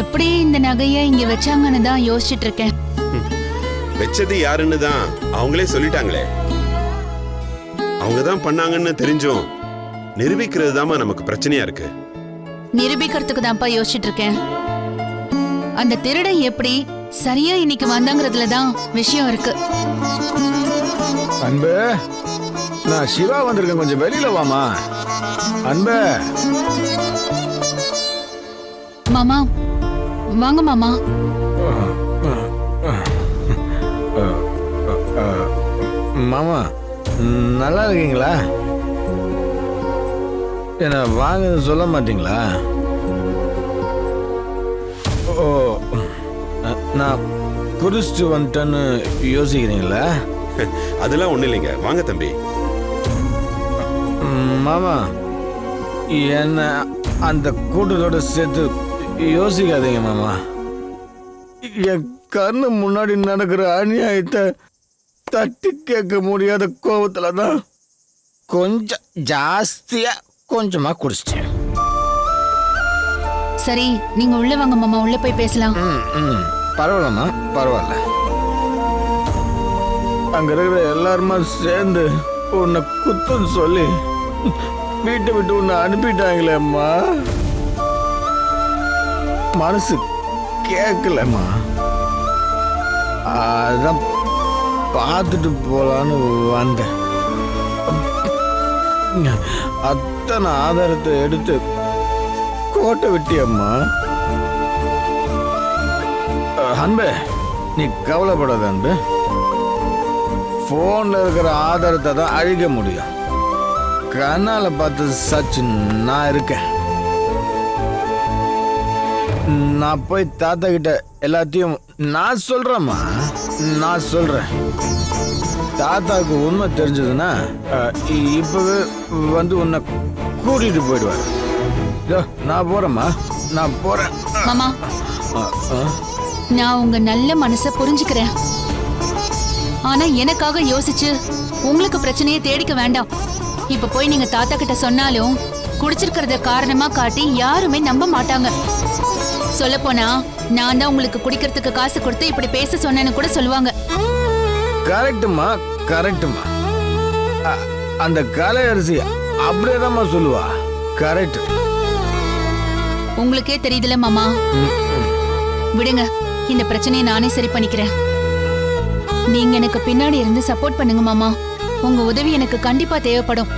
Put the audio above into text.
எப்படி இந்த நகைய இங்க வச்சாங்கன்னு தான் யோசிச்சுட்டு இருக்கேன். வச்சது யாருன்னு தான் அவங்களே சொல்லிட்டாங்களே. அவங்க தான் பண்ணாங்கன்னு தெரிஞ்சும் நிரூபிக்கிறது தாம்மா நமக்கு பிரச்சனையா இருக்கு. நிரூபிக்கிறதுக்கு தான்ப்பா யோசிச்சுட்டு இருக்கேன். அந்த திருடன் எப்படி சரியா இன்னைக்கு வந்தாங்கிறதுல தான் விஷயம் இருக்கு. அன்பு நான் சிவா வந்திருக்கேன். கொஞ்சம் வெளியில வாமா அன்பு. மாமா வாங்க மாமா. மாமா நல்லா இருக்கீங்களா? என்ன வாங்கன்னு சொல்ல மாட்டீங்களா? ஓ நான் குடிச்சிட்டு வந்துட்டேன்னு யோசிக்கிறீங்களா? அதெல்லாம் ஒண்ணு இல்லைங்க. வாங்க தம்பி. மாமா என்ன அந்த கூட்டத்தோட சேர்த்து யோசிக்காதீங்க மாமா. என் கண்ணு முன்னாடி நடக்கிற அநியாயத்தை தட்டி கேட்க முடியாத கோபத்துல தான் கொஞ்சம் ஜாஸ்தியா கொஞ்சமா குடிச்சிட்டேன். சரி நீங்க உள்ள வாங்க மாமா. உள்ள போய் பேசலாம். ம் ம். பரவாயில்லம்மா பரவாயில்ல. அங்க இருக்கிற எல்லாருமா சேர்ந்து உன்னை குத்தம் சொல்லி வீட்டை விட்டு உன்னை அனுப்பிட்டாங்களேம்மா. மனசு கேட்கலம்மா அதான் பார்த்துட்டு போகலான்னு வந்தேன். அத்தனை ஆதாரத்தை எடுத்து கோட்டை விட்டியம்மா. அன்பே நீ கவலைப்படாத அன்பு. ஃபோனில் இருக்கிற ஆதாரத்தை தான் அழிக்க முடியும். கண்ணால் பார்த்து சச்சின் நான் இருக்கேன். நான் போய் தாத்தா கிட்ட எல்லாத்தையும் நான் சொல்றேம்மா. நான் சொல்றேன். தாத்தாவுக்கு உண்மை தெரிஞ்சதுன்னா இப்பவே வந்து உன்னை கூட்டிட்டு போயிடுவார் நான் போறேம்மா. நான் போறேன். மாமா. நான் உங்க நல்ல மனச புரிஞ்சுக்கிறேன். ஆனா எனக்காக யோசிச்சு உங்களுக்கு பிரச்சனையை தேடிக்க வேண்டாம். இப்ப போய் நீங்க தாத்தா கிட்ட சொன்னாலும் குடிச்சிருக்கிறத காரணமா காட்டி யாருமே நம்ப மாட்டாங்க. சொல்லப் போனா நான் தான் உங்களுக்கு குடிக்கிறதுக்கு காசு கொடுத்து இப்படி பேச சொன்னேன்னு கூட சொல்லுவாங்க. கரெக்டுமா கரெக்டுமா அந்த கலை அரிசி அப்படியேதாம்மா சொல்லுவா. கரெக்ட் உங்களுக்கே தெரியுதுல மாமா. விடுங்க இந்த பிரச்சனையை நானே சரி பண்ணிக்கிறேன். நீங்க எனக்கு பின்னாடி இருந்து சப்போர்ட் பண்ணுங்க மாமா. உங்க உதவி எனக்கு கண்டிப்பா தேவைப்படும்.